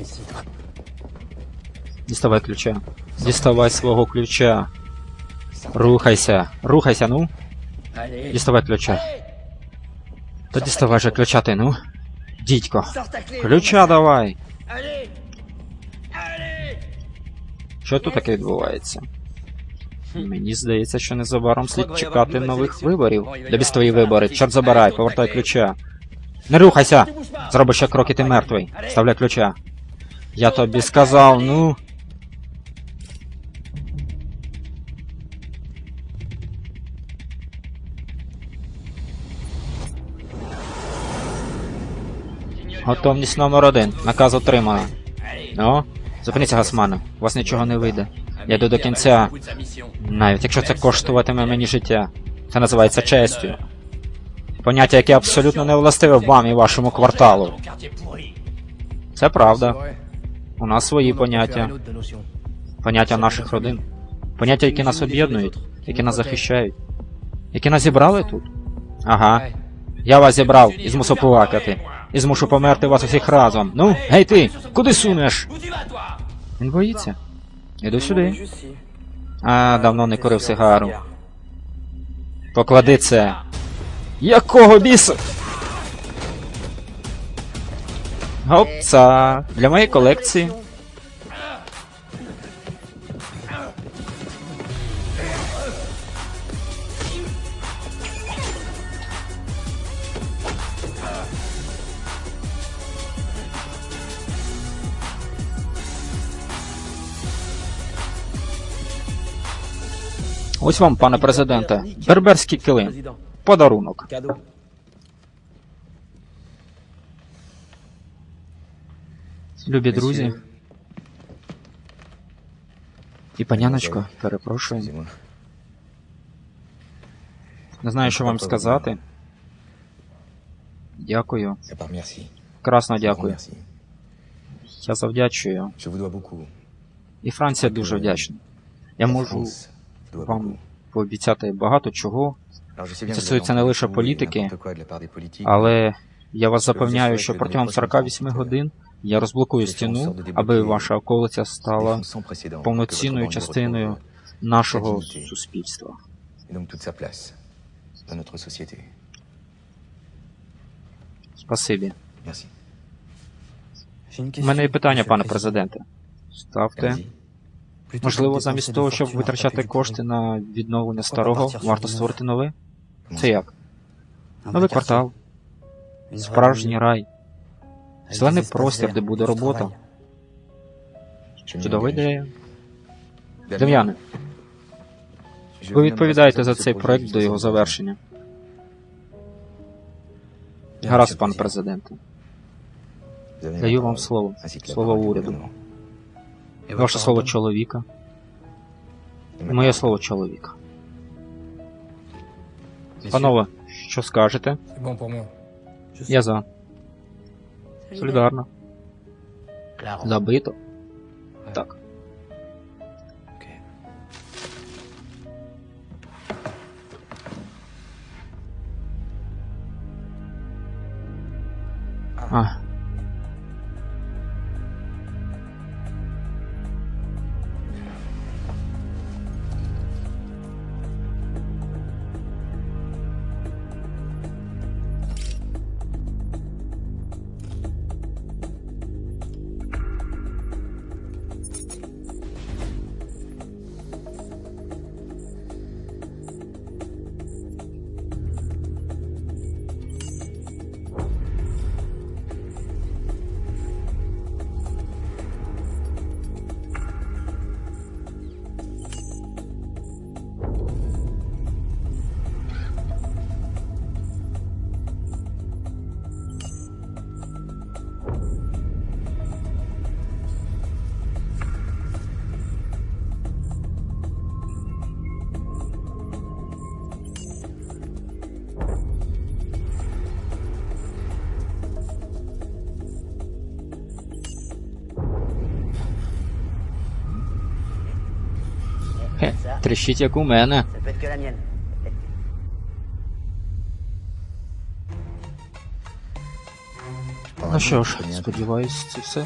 ici. Діставай ключа. Діставай свого ключа. Рухайся. Рухайся, ну. Діставай ключа. Та діставай же ключа ти, ну. Дідько. Ключа давай. Що тут таке відбувається? Мені здається, що незабаром слід чекати нових виборів. Тобі твої вибори, чорт забирай, повертай ключа. Не рухайся! Tu bouges pas. Зроби ще крок і ти мертвий. Вставляй ключа. Я тобі сказав, ну. Готовність номер один. Наказ отримано. Ну, зупиніться, Гасмане. У вас нічого не вийде. Я йду до кінця. Навіть якщо це коштуватиме мені життя. Це називається честю. Поняття, яке абсолютно не властиве вам і вашому кварталу. Це правда. У нас свої поняття. Поняття наших родин. Поняття, які нас об'єднують, які нас захищають. Які нас зібрали тут. Ага. Я вас зібрав і змусив плакати. І змушу померти вас усіх разом. Ну, гей ти! Куди сунеш? Він боїться. Іду сюди. А, давно не курив сигару. Поклади це. Якого біса? Гопца. Для моєї колекції. Ось вам, пане президенте, берберський килим. Подарунок. Любі друзі. І паняночко, перепрошую. Не знаю, що вам сказати. Дякую. Красно дякую. Я завдячую. І Франція дуже вдячна. Я можу вам пообіцяти багато чого, це стосується не лише політики, але я вас запевняю, що протягом 48 годин я розблокую стіну, аби ваша околиця стала повноцінною частиною нашого суспільства. Спасибі. У мене є питання, пане президенте. Ставте. Можливо, замість того, щоб витрачати кошти на відновлення старого, варто створити нове? Це як? Новий квартал, справжній рай, зелений простір, де буде робота. Чудова ідея. Дем'яне, ви відповідаєте за цей проект до його завершення. Гаразд, пане президенте. Даю вам слово. Слово уряду. Ваше слово чоловіка. Моє слово чоловіка. Панове, що скажете? Я за. Солідарно. Claro. Забито. Так. А. Трещить як у мене. Ну що ж, сподіваюсь, це все.